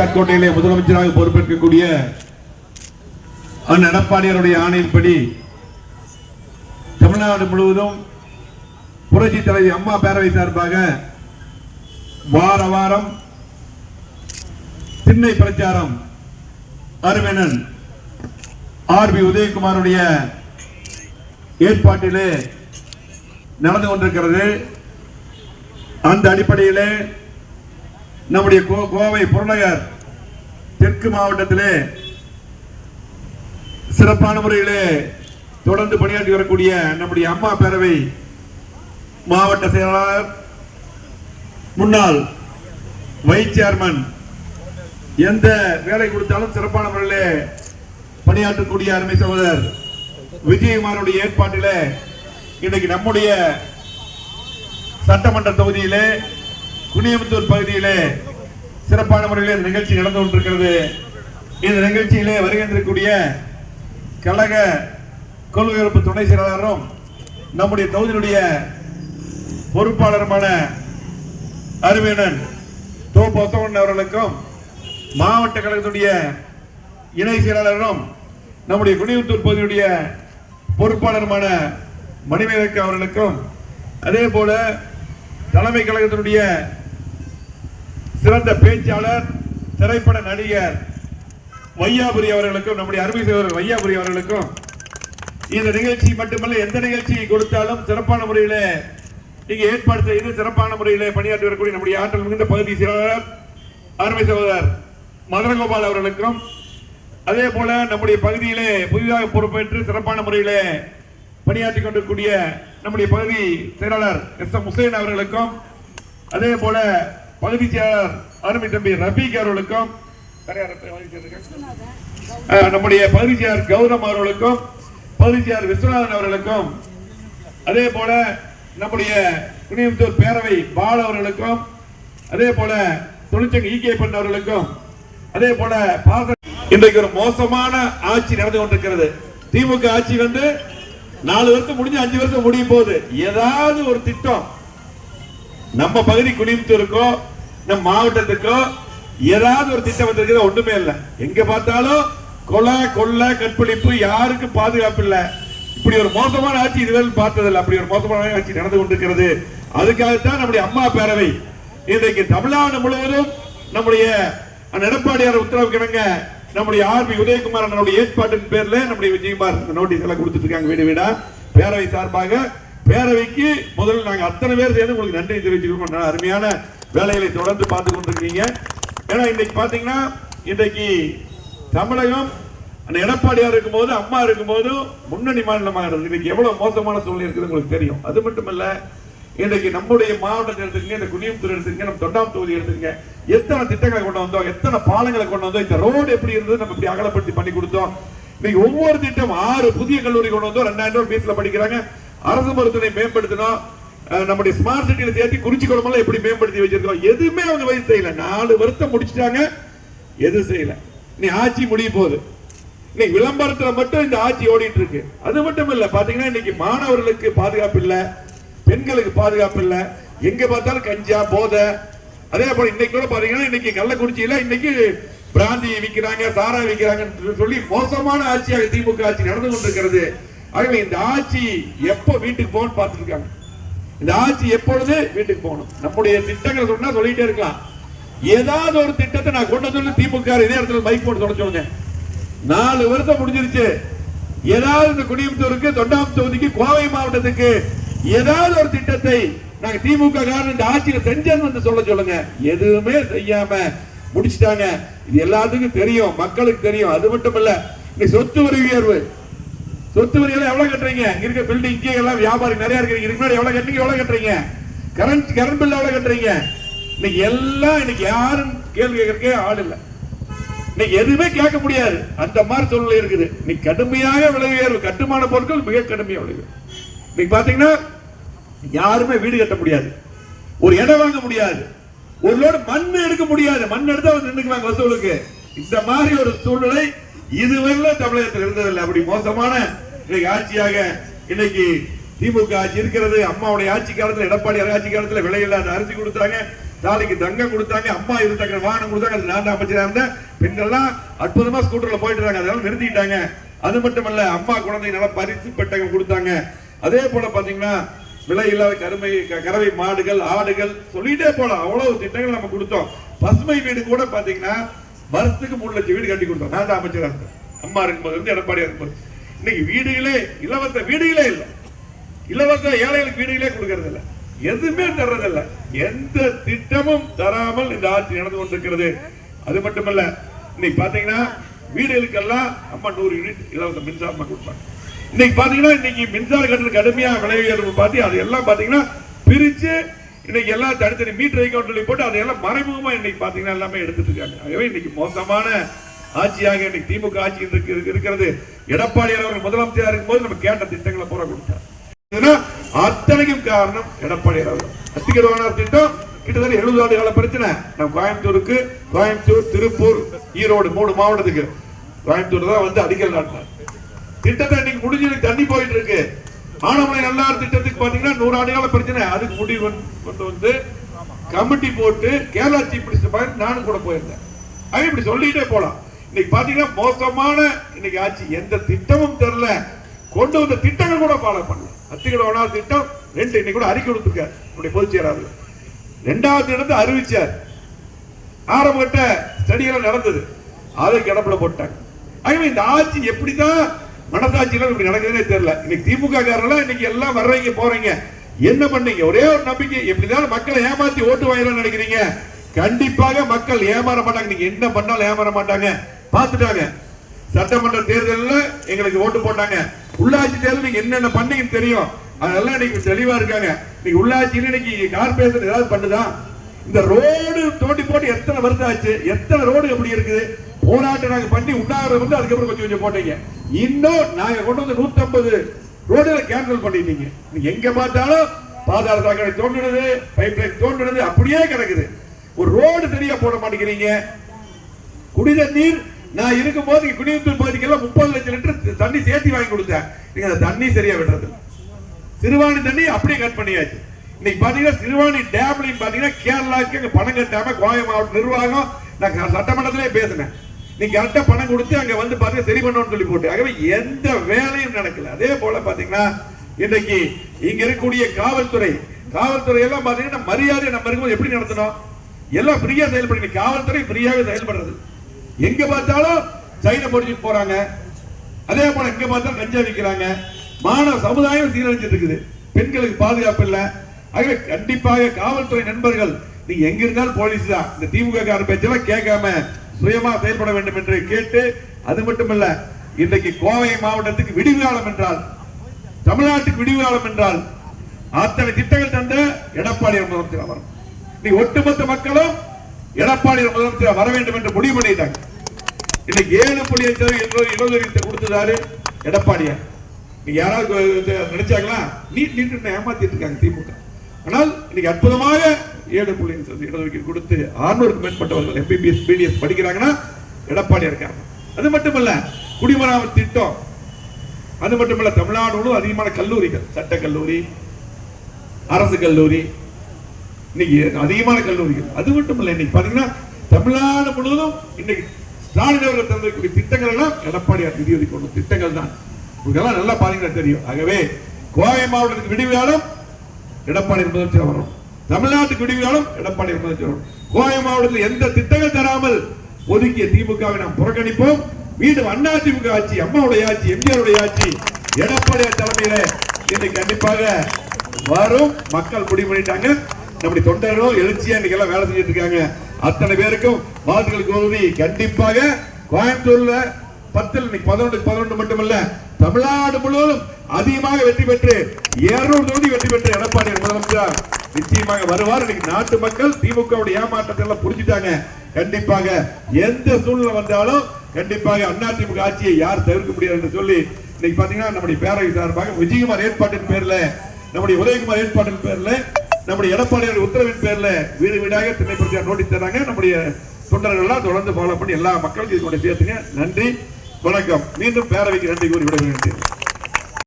ஏற்காடு கோட்டையிலே முதலமைச்சராக பொறுப்பேற்கக்கூடிய அண்ணன் எடப்பாடியாருடைய ஆணையின்படி தமிழ்நாடு முழுவதும் புரட்சி தலைவி அம்மா பேரவை சார்பாக வார வாரம் திண்ணை பிரச்சாரம் அருமேனன் ஆர் பி உதயகுமாருடைய ஏற்பாட்டிலே நடந்து கொண்டிருக்கிறது. அந்த அடிப்படையிலே நம்முடைய கோ- கோவை புறநகர் தெற்கு மாவட்டத்திலே சிறப்பான முறையிலே தொடர்ந்து பணியாற்றி வரக்கூடிய நம்முடைய அம்மா பேரவை மாவட்ட செயலாளர் முன்னாள் வைஸ் சேர்மன் எந்த வேலை கொடுத்தாலும் சிறப்பான முறையிலே பணியாற்றக்கூடிய அருமை சகோதரர் விஜயகுமாருடைய ஏற்பாட்டிலே இன்னைக்கு நம்முடைய சட்டமன்ற தொகுதியிலே குனியமுத்தூர் பகுதியிலே சிறப்பான முறையில் இந்த நிகழ்ச்சி நடந்து கொண்டிருக்கிறது. இந்த நிகழ்ச்சியிலே வருகின்றக்கூடிய கழக கொள்கையொறுப்பு துணை செயலாளரும் நம்முடைய தொகுதியினுடைய பொறுப்பாளருமான அருமையனன் தோ பொத்தவன் அவர்களுக்கும் மாவட்ட கழகத்துடைய இணை செயலாளரும் நம்முடைய குடியுத்தூர் பகுதியுடைய பொறுப்பாளருமான மணிமேகக்கு அவர்களுக்கும் அதே போல தலைமை கழகத்தினுடைய சிறந்த பேச்சாளர் திரைப்பட நடிகர் வையாபுரி அவர்களுக்கும் நம்முடைய அருமை சகோதரர் வையாபுரி அவர்களுக்கும் இந்த நிகழ்ச்சி மட்டுமல்ல எந்த நிகழ்ச்சியை கொடுத்தாலும் சிறப்பான முறையில் நீங்கள் ஏற்பாடு செய்து சிறப்பான முறையில் பணியாற்றி வரக்கூடிய நம்முடைய ஆற்றல் மிகுந்த பகுதி செயலாளர் அருமை சகோதரர் மதுரகோபால் அவர்களுக்கும். அதே போல நம்முடைய பகுதியிலே புதிதாக பொறுப்பேற்று சிறப்பான முறையிலே பணியாற்றி கொண்டிருக்கூடிய நம்முடைய பகுதி செயலாளர் எஸ் எம் ஹுசைன் அவர்களுக்கும். அதே போல பகுதி செயலாளர் அருமை தம்பி ரஃபீக் அவர்களுக்கும் நம்முடைய பகுதி செயலாளர் கௌதம் அவர்களுக்கும் பகுதி செயலாளர் விஸ்வநாதன் அவர்களுக்கும் அதே போல நம்முடைய குனியமுத்தூர் பேரவை பால் அவர்களுக்கும் அதே போல தொழிற்சங்க ஈகே பண்ண அவர்களுக்கும் அதே போல இன்றைக்கு ஒரு மோசமான ஆட்சி நடந்து கொண்டிருக்கிறது. திமுக ஆட்சி வந்து நாலு வருஷம் முடிஞ்சு அஞ்சு வருஷம் முடிய போகுது ஏதாவது ஒரு திட்டம் நம்ம பகுதி குடியிருக்கோ நம்ம மாவட்டத்துக்கோ ஏதாவது ஒரு திட்டம் வந்திருக்கிறது ஒண்ணுமே இல்லை. எங்க பார்த்தாலும் கொலை கொள்ளை கற்பழிப்பு யாருக்கு பாதுகாப்பு இல்லை. இப்படி ஒரு மோசமான ஆட்சி இதுவரை பார்த்ததில்லை. அப்படி ஒரு மோசமான ஆட்சி நடந்து கொண்டிருக்கிறது. அதுக்காகத்தான் நம்முடைய அம்மா பேரவை இன்றைக்கு தமிழ்நாடு முழுவதும் நம்முடைய எடப்பாடியார் உத்தரவு கிணங்க நம்முடைய ஆர்பி உதயகுமார் அண்ணனுடைய ஏற்பாட்டின் பேர்ல நம்முடைய விஜயகுமார் நோட்டீஸ் எல்லாம் கொடுத்துட்டு இருக்காங்க வீடு வீடா. பேரவை சார்பாக பேரவைக்கு முதல்ல நாங்கள் அத்தனை பேர் சேர்ந்து உங்களுக்கு நன்றி தெரிவிச்சுக்கிறோம் அருமையான வேலைகளை தொடர்ந்து பார்த்து கொண்டிருக்கீங்க ஏன்னா இன்னைக்கு பார்த்தீங்கன்னா இன்றைக்கு தமிழகம் அந்த எடப்பாடியார் இருக்கும்போது அம்மா இருக்கும்போது முன்னணி மாநிலமாக இருந்தது. இன்னைக்கு எவ்வளோ மோசமான சூழ்நிலை இருக்குது உங்களுக்கு தெரியும். அது மட்டுமல்ல இன்றைக்கு நம்முடைய மாவட்டத்தை எடுத்துக்கங்க இந்த குனியமுத்தூர் எடுத்துக்கங்க நம்ம தொண்டாம் தொகுதி எடுத்துக்கங்க. எத்தனை திட்டங்களை கொண்டு வந்தோம் எத்தனை பாலங்களை கொண்டு வந்தோம் இந்த ரோடு எப்படி இருந்தது நம்ம இப்படி அகலப்படுத்தி பண்ணி கொடுத்தோம். இன்னைக்கு ஒவ்வொரு திட்டம் ஆறு புதிய கல்லூரி கொண்டு வந்தோம் ரெண்டாயிரம் ரூபாய் ஃபீஸ்ல படிக்கிறாங்க. அரசு மருத்துவனை மேம்படுத்தணும் நம்முடைய ஸ்மார்ட் சிட்டியில சேர்த்து குறிச்சி குளமெல்லாம் எப்படி மேம்படுத்தி வச்சிருக்கோம் எதுவுமே அவங்க வயசு செய்யல. நாலு வருஷம் முடிச்சிட்டாங்க. எதுவும் செய்யல. நீ ஆட்சி முடிய போகுது. இன்னைக்கு விளம்பரத்தில் மட்டும் இந்த ஆட்சி ஓடிட்டு இருக்கு அது மட்டும் இல்லை பார்த்தீங்கன்னா இன்னைக்கு மாணவர்களுக்கு பாதுகாப்பு இல்லை பெண்களுக்கு பாதுகாப்பு இல்லை. எங்க பார்த்தாலும் கஞ்சா போதை. அதே போல இன்னைக்கு கூட பாத்தீங்கன்னா இன்னைக்கு கள்ளக்குறிச்சியில இன்னைக்கு பிராந்தி விற்கிறாங்க சாரா விற்கிறாங்கன்னு சொல்லி மோசமான ஆட்சியாக திமுக ஆட்சி நடந்து கொண்டிருக்கிறது. ஆகவே இந்த ஆட்சி எப்போ வீட்டுக்கு போகணும்னு பார்த்துருக்காங்க. இந்த ஆட்சி எப்பொழுது? வீட்டுக்கு போகணும். நம்முடைய திட்டங்கள் சொன்னா சொல்லிட்டே இருக்கலாம். ஏதாவது ஒரு திட்டத்தை நான் கொண்டு சொல்லி திமுக இதே இடத்துல மைக் போட்டு சொல்ல நாலு வருஷம் முடிஞ்சிருச்சு. ஏதாவது இந்த குடியமுத்தூருக்கு தொண்டாம் தொகுதிக்கு கோவை மாவட்டத்துக்கு ஏதாவது ஒரு திட்டத்தை நாங்க திமுக காரன் இந்த ஆட்சியில செஞ்சேன்னு வந்து சொல்ல சொல்லுங்க. எதுவுமே செய்யாம முடிச்சிட்டாங்க. இது எல்லாத்துக்கும் தெரியும். மக்களுக்கு தெரியும். அது மட்டும் இல்ல இன்னைக்கு சொத்து வரி உயர்வு. சொத்து வரி எல்லாம் எவ்வளவு கட்டுறீங்க? இங்க இருக்க பில்டிங் எல்லாம் வியாபாரம் நிறைய இருக்கு இதுக்கு முன்னாடி எவ்வளவு கட்டுறீங்க எவ்வளவு கட்டுறீங்க? கரண்ட் கரண்ட் பில் எவ்வளவு கட்டுறீங்க? இன்னைக்கு எல்லாம் இன்னைக்கு யாரும் கேள்வி கேட்கறக்கே ஆள் இல்லை. இன்னைக்கு எதுவுமே கேட்க முடியாது. அந்த மாதிரி சூழ்நிலை இருக்குது. இன்னைக்கு கடுமையாக விலை உயர்வு கட்டுமான பொருட்கள் மிக கடுமையாக விலை இன்னைக்கு பாத்தீங்கன்னா யாருமே வீடு கட்ட முடியாது. ஒரு இடம் வாங்க முடியாது. ஒரு லோடு மண் எடுக்க முடியாது. மண் எடுத்து வந்து நின்றுக்குவாங்க வசூலுக்கு. இந்த மாதிரி ஒரு சூழ்நிலை இதுவரை தமிழகத்தில் இருந்ததில்லை. அப்படி மோசமான ஆட்சியாக இன்னைக்கு திமுக ஆட்சி இருக்கிறது. அம்மாவுடைய ஆட்சி காலத்தில் எடப்பாடி ஆட்சி காலத்துல விலையில்லாத அரிசி கொடுத்தாங்க தாலிக்கு தங்கம் கொடுத்தாங்க அம்மா இருந்தங்க வாகனம் கொடுத்தாங்க. அது நான் அமைச்சராக இருந்தேன். பெண்கள்லாம் அற்புதமா ஸ்கூட்டர்ல போயிட்டு இருக்காங்க. அதெல்லாம் நிறுத்திட்டாங்க. அது மட்டுமல்ல அம்மா குழந்தை நல்லா பரிசு பெட்டகம் கொடுத்தாங்க. அதே போல பாத்தீங்கன்னா விலை இல்லாத கருமை க- கறவை மாடுகள் ஆடுகள் சொல்லிட்டே போலாம். அவ்வளவு திட்டங்கள் நம்ம கொடுத்தோம். பசுமை வீடு கூட பாத்தீங்கன்னா வருஷத்துக்கு மூணு லட்சம் வீடு கட்டி கொடுத்தோம் நான் தான் அமைச்சராக இருந்தேன் அம்மா இருக்கும்போது வந்து எடப்பாடியா இருக்கும்போது. இன்னைக்கு வீடுகளே இலவச வீடுகளே இல்லை. இலவச ஏழைகளுக்கு வீடுகளே கொடுக்கறதில்ல. எதுவுமே தர்றதில்ல. எந்த திட்டமும் தராமல் இந்த ஆட்சி நடந்து கொண்டிருக்கிறது. அது மட்டுமல்ல இன்னைக்கு பாத்தீங்கன்னா வீடுகளுக்கெல்லாம் அம்மா நூறு யூனிட் இலவச மின்சாரமாக கொடுப்பாங்க. இன்னைக்கு பாத்தீங்கன்னா இன்னைக்கு மின்சார கட்டணம் கடுமையா விலை உயர்வு பார்த்து அது எல்லாம் பாத்தீங்கன்னா பிரிச்சு இன்னைக்கு எல்லாம் தனித்தனி மீட்டர் அக்கௌண்ட் சொல்லி போட்டு அதையெல்லாம் மறைமுகமா இன்னைக்கு பாத்தீங்கன்னா எல்லாமே எடுத்துட்டு இருக்காங்க. ஆகவே இன்னைக்கு மோசமான ஆட்சியாக இன்னைக்கு திமுக ஆட்சி இருக்கு- இருக்கிறது. எடப்பாடி அவர்கள் முதலமைச்சராக இருக்கும்போது நம்ம கேட்ட திட்டங்களை பூரா கொடுத்தார் அத்தனைக்கும் காரணம் எடப்பாடி அவர்கள். அத்திகரமான திட்டம் கிட்டத்தட்ட எழுபது ஆண்டு கால பிரச்சனை. நம்ம கோயம்புத்தூருக்கு கோயம்புத்தூர் திருப்பூர் ஈரோடு மூணு மாவட்டத்துக்கு. கோயம்புத்தூர் தான் வந்து அடிக்கல் நாட்டினார். திட்டத்தை இன்னைக்கு முடிஞ்சு தண்ணி போயிட்டு இருக்கு. ஆனமலை நல்லார் திட்டத்துக்கு பாத்தீங்கன்னா நூறு கால பிரச்சனை. அதுக்கு முடிவு வந்து- கொண்டு வந்து கமிட்டி போட்டு கேரளா சீஃப் மினிஸ்டர் நானும் கூட போயிருந்தேன். அது இப்படி சொல்லிட்டே போலாம். இன்னைக்கு பாத்தீங்கன்னா மோசமான இன்னைக்கு ஆட்சி. எந்த திட்டமும் தெரியல கொண்டு வந்த திட்டங்கள் கூட ஃபாலோ பண்ணல. அத்திகட ஒன்றாவது திட்டம் ரெண்டு இன்னைக்கு கூட அறிக்கை கொடுத்துருக்காரு. நம்முடைய பொதுச் செயலாளர் ரெண்டாவது திட்டத்தை அறிவிச்சார். ஆரம்பட்ட ஸ்டடியெல்லாம் நடந்தது. அதை கிடப்பில் போட்டாங்க. ஆகவே இந்த ஆட்சி எப்படிதான் மனசாட்சியில இப்படி நடக்குதுன்னே தெரியல. இன்னைக்கு திமுக காரங்களா இன்னைக்கு எல்லாம் வர்றீங்க போறீங்க என்ன பண்ணீங்க? ஒரே ஒரு நம்பிக்கை. எப்படிதான் மக்களை ஏமாத்தி ஓட்டு வாங்கலாம் நினைக்கிறீங்க? கண்டிப்பாக மக்கள் ஏமாற மாட்டாங்க. நீங்க என்ன பண்ணாலும் ஏமாற மாட்டாங்க. பார்த்துட்டாங்க. சட்டமன்ற தேர்தலில் எங்களுக்கு ஓட்டு போட்டாங்க. உள்ளாட்சி தேர்தல் நீங்க என்னென்ன பண்ணீங்கன்னு தெரியும். அதெல்லாம் இன்னைக்கு தெளிவா இருக்காங்க. இன்னைக்கு உள்ளாட்சியில் இன்னைக்கு கார்பரேஷன் ஏதாவது பண்ணுதான் இந்த ரோடு தோண்டி போட்டு எத்தனை வருஷம் ஆச்சு? எத்தனை ரோடு எப்படி இருக்குது? போராட்டம் நாங்க பண்ணி உண்டாகிறது வந்து அதுக்கப்புறம் கொஞ்சம் கொஞ்சம் போட்டீங்க. இன்னும் நாங்க கொண்டு வந்து 150 ரோடுல கேன்சல் பண்ணிட்டீங்க. நீங்கள் எங்க பார்த்தாலும் பாதாள சாக்கடை தோன்றுனது பைப் லைன் தோன்றுனது அப்படியே கிடக்குது. ஒரு ரோடு சரியா போட மாட்டேங்கிறீங்க. குடித நீர் நான் இருக்கும்போது போது குடியிருப்பு பகுதிக்கெல்லாம் முப்பது லட்சம் லிட்டர் தண்ணி சேர்த்து வாங்கி கொடுத்தேன். நீங்க அந்த தண்ணி சரியா விடுறது சிறுவாணி தண்ணி அப்படியே கட் பண்ணியாச்சு. இன்னைக்கு பாத்தீங்கன்னா சிறுவாணி டேம்லையும் பாத்தீங்கன்னா கேரளாவுக்கு அங்க பணம் கட்டாம கோவை மாவட்ட நிர்வாகம் நான் சட்டமன்றத்திலே பேசினேன். நீங்க கரெக்டா பணம் கொடுத்து அங்க வந்து பாத்தீங்கன்னா சரி பண்ணணும்னு சொல்லி போட்டு. ஆகவே எந்த வேலையும் நடக்கல. அதே போல பாத்தீங்கன்னா இன்னைக்கு இங்க இருக்கக்கூடிய காவல்துறை காவல்துறை எல்லாம் பாத்தீங்கன்னா மரியாதை நம்ம இருக்கும்போது எப்படி நடத்தணும்? எல்லாம் ஃப்ரீயா செயல்படுங்க காவல்துறை ஃப்ரீயாக செயல்படுறது. எங்க பார்த்தாலும் சைனை பொடிச்சுட்டு போறாங்க. அதே போல எங்க பார்த்தாலும் கஞ்சா விற்கிறாங்க மாணவ சமுதாயம் சீரழிஞ்சிட்டு இருக்குது. பெண்களுக்கு பாதுகாப்பு இல்லை. ஆகவே கண்டிப்பாக காவல்துறை நண்பர்கள் நீங்க எங்க இருந்தாலும் போலீஸ் தான். இந்த திமுக கார பேச்செல்லாம் கேட்காம சுயமா செயல்பட வேண்டும் என்று கேட்டு அது மட்டுமல்ல இன்றைக்கு கோவை மாவட்டத்துக்கு விடிவுகாலம் என்றால் தமிழ்நாட்டுக்கு விடிவுகாலம் என்றால் அத்தனை திட்டங்கள் தந்த எடப்பாடி முதலமைச்சர் வரும் நீ ஒட்டுமொத்த மக்களும் எடப்பாடி முதலமைச்சர் வர வேண்டும் என்று முடிவு பண்ணிட்டாங்க. இன்னைக்கு ஏழு புள்ளி அஞ்சு சதவீதம் இடஒதுக்கீடு கொடுத்ததாரு எடப்பாடியார். நீ யாராவது நினைச்சாங்களா? நீட் நீட்டு ஏமாத்திட்டு இருக்காங்க திமுக. ஆனால் இன்னைக்கு அற்புதமாக ஏழு புள்ளி அஞ்சு இடஒதுக்கீடு கொடுத்து ஆறுநூறுக்கு மேற்பட்டவர்கள் எம்பிபிஎஸ் பிடிஎஸ் படிக்கிறாங்கன்னா எடப்பாடியாக இருக்காங்க அது மட்டுமல்ல குடிமராமத்து திட்டம். அது மட்டுமல்ல தமிழ்நாடு அதிகமான கல்லூரிகள் சட்ட கல்லூரி அரசு கல்லூரி இன்னைக்கு அதிகமான கல்லூரிகள். அது மட்டும் இல்லை இன்னைக்கு பாத்தீங்கன்னா தமிழ்நாடு முழுவதும் இன்னைக்கு ஸ்டாலின் அவர்கள் தந்திருக்கக்கூடிய திட்டங்கள் எல்லாம் எடப்பாடியார் நிதி ஒதுக்கி திட்டங்கள் தான். இதெல்லாம் நல்லா பாத்தீங்கன்னா தெரியும். ஆகவே கோவை மாவட்டத்துக்கு விடிவுகாலம் எடப்பாடி முதலமைச்சர் வரணும் தமிழ்நாட்டுக்கு விடிவுகாலம் எடப்பாடி முதலமைச்சர் கோவை மாவட்டத்தில் எந்த திட்டங்கள் தராமல் ஒதுக்கிய திமுகவை நாம் புறக்கணிப்போம். மீண்டும் அண்ணா திமுக ஆட்சி அம்மாவுடைய ஆட்சி எம்ஜிஆருடைய ஆட்சி எடப்பாடி தலைமையில இன்னைக்கு கண்டிப்பாக வரும். மக்கள் முடிவு பண்ணிட்டாங்க. நம்முடைய தொண்டர்களும் எழுச்சியா இன்னைக்கு எல்லாம் வேலை செஞ்சுட்டு இருக்காங்க. அத்தனை பேருக்கும் வாழ்த்துக்கள் கோரி கண்டிப்பாக கோயம்புத்தூர்ல பத்தில் இன்னைக்கு பதினொன்று பதினொன்று மட்டுமல்ல தமிழ்நாடு முழுவதும் அதிகமாக வெற்றி பெற்று இருநூறு தொகுதி வெற்றி பெற்று எடப்பாடி முதலமைச்சர் நிச்சயமாக வருவார். இன்னைக்கு நாட்டு மக்கள் திமுகவுடைய ஏமாற்றத்தை எல்லாம் புரிஞ்சுட்டாங்க. கண்டிப்பாக எந்த சூழ்நிலை வந்தாலும் கண்டிப்பாக அதிமுக ஆட்சியை யார் தவிர்க்க முடியாது என்று சொல்லி இன்னைக்கு பாத்தீங்கன்னா நம்முடைய பேரவை சார்பாக விஜயகுமார் ஏற்பாட்டின் பேர்ல நம்முடைய உதயகுமார் ஏற்பாட்டின் பேர்ல நம்முடைய எடப்பாடியார் உத்தரவின் பேர்ல வீடு வீடாக திண்ணை பிரச்சாரம் நோட்டீஸ் தராங்க நம்முடைய தொண்டர்கள் எல்லாம் தொடர்ந்து ஃபாலோ பண்ணி எல்லா மக்களுக்கும் இதனுடைய சேர்த்துங்க. நன்றி. வணக்கம். மீண்டும் பேரவைக்கு நன்றி கூறி விட வேண்டும்